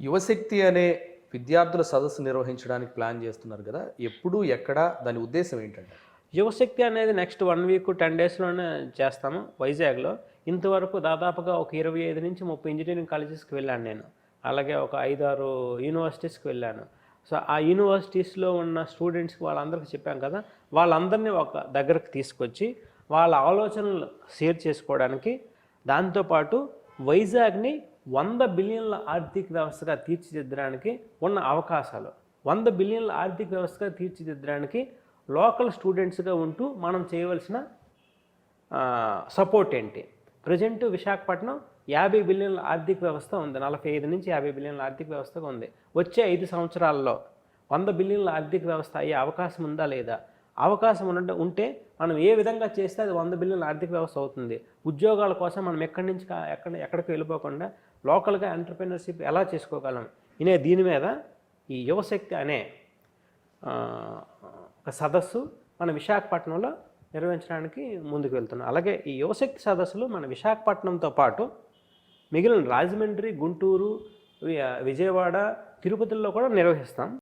యువశక్తి అనే విద్యార్థుల సదస్సు నిర్వహించడానికి ప్లాన్ చేస్తున్నారు కదా. ఎప్పుడు ఎక్కడ దాని ఉద్దేశం ఏంటంటే? యువశక్తి అనేది నెక్స్ట్ వన్ వీక్ టెన్ డేస్లోనే చేస్తాము వైజాగ్లో. ఇంతవరకు దాదాపుగా ఒక ఇరవై ఐదు నుంచి ముప్పై ఇంజనీరింగ్ కాలేజెస్కి వెళ్ళాను నేను. అలాగే ఒక ఐదు ఆరు యూనివర్సిటీస్కి వెళ్ళాను. సో ఆ యూనివర్సిటీస్లో ఉన్న స్టూడెంట్స్కి వాళ్ళందరికీ చెప్పాం కదా వాళ్ళందరినీ ఒక దగ్గరకు తీసుకొచ్చి వాళ్ళ ఆలోచనలు షేర్ చేసుకోవడానికి దాంతోపాటు వైజాగ్ని వంద బిలియన్ల ఆర్థిక వ్యవస్థగా తీర్చిదిద్దడానికి ఉన్న అవకాశాలు. వంద బిలియన్ల ఆర్థిక వ్యవస్థగా తీర్చిదిద్దడానికి లోకల్ స్టూడెంట్స్గా ఉంటూ మనం చేయవలసిన సపోర్ట్ ఏంటి? ప్రజెంట్ విశాఖపట్నం యాభై బిలియన్ల ఆర్థిక వ్యవస్థ ఉంది. నలభై ఐదు నుంచి యాభై బిలియన్ల ఆర్థిక వ్యవస్థగా ఉంది. వచ్చే ఐదు సంవత్సరాల్లో వంద బిలియన్ల ఆర్థిక వ్యవస్థ అయ్యే అవకాశం ఉందా లేదా? అవకాశం ఉంటే ఉంటే మనం ఏ విధంగా చేస్తే అది వంద బిలియన్ ఆర్థిక వ్యవస్థ అవుతుంది. ఉద్యోగాల కోసం మనం ఎక్కడి నుంచి ఎక్కడ ఎక్కడికి వెళ్ళిపోకుండా లోకల్గా ఎంటర్ప్రినర్షిప్ ఎలా చేసుకోగలం ఇనే దీని మీద ఈ యువశక్తి అనే ఒక సదస్సు మన విశాఖపట్నంలో నిర్వహించడానికి ముందుకు వెళ్తున్నాం. అలాగే ఈ యువశక్తి సదస్సులు మన విశాఖపట్నంతో పాటు మిగిలిన రాజమండ్రి గుంటూరు విజయవాడ తిరుపతిలో కూడా నిర్వహిస్తాం.